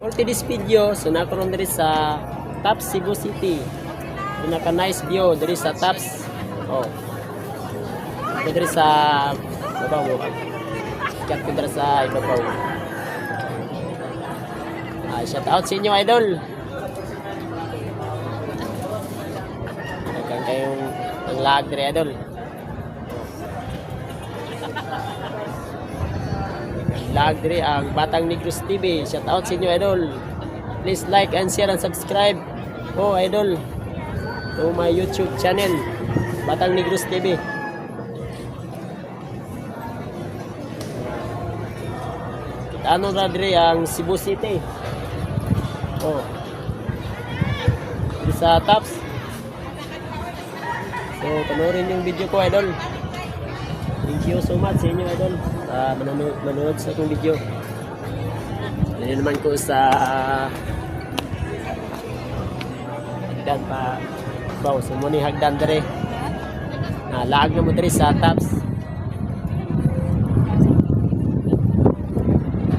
For today's video, so nakaroon diri sa Taps Cebu City. Pinaka nice view diri sa Taps. Oh. Ito diri sa mo. Sikat ko diri sa ibabaw. Ah, shout out sa inyo idol. Dagan kayong ang lag diri idol. Diri ang Batang Negros TV. Shout out sa inyo idol. Please like and share and subscribe. Oh idol. To my YouTube channel. Batang Negros TV. Ano na diri ang Cebu City. Oh. Sa Taps. So, panoorin yung video ko, idol. Thank you so much sa inyo, idol. Sa manonood, manonood sa akong video. Dali naman ko sa hagdan pa. Baw, sa mo ni hagdan dere. Na laag na mo dere sa Taps.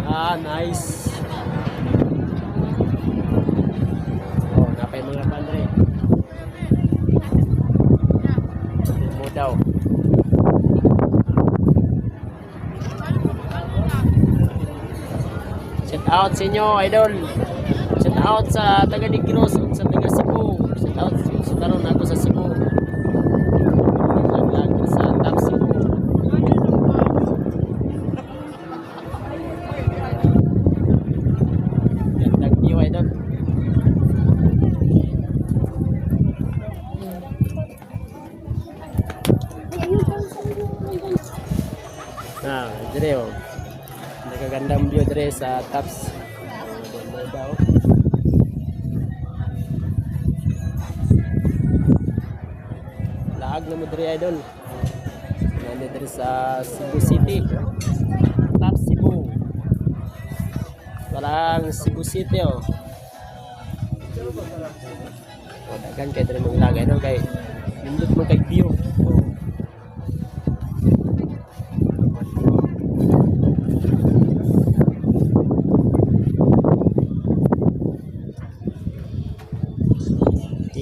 Ah, nice. Oh, napay mga pandre. mo daw. Shout out sa inyo, idol. Shout out sa taga Negros, ug sa taga Cebu. Shout out sa karon ako sa Cebu. Naglag sa Tap Cebu. Gandang view. Ah, dire oh. Nagagandang view dire sa tops. Ganda daw. Laag na mo dire idol. Nandito dire sa Cebu City. Top Cebu. Parang Cebu City oh. Oh, dagan kay dire mong lag idol kay nindot mo kay view. Oh.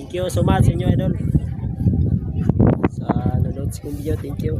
Thank you so much inyo idol. Sa nanonood sa kong video, thank you.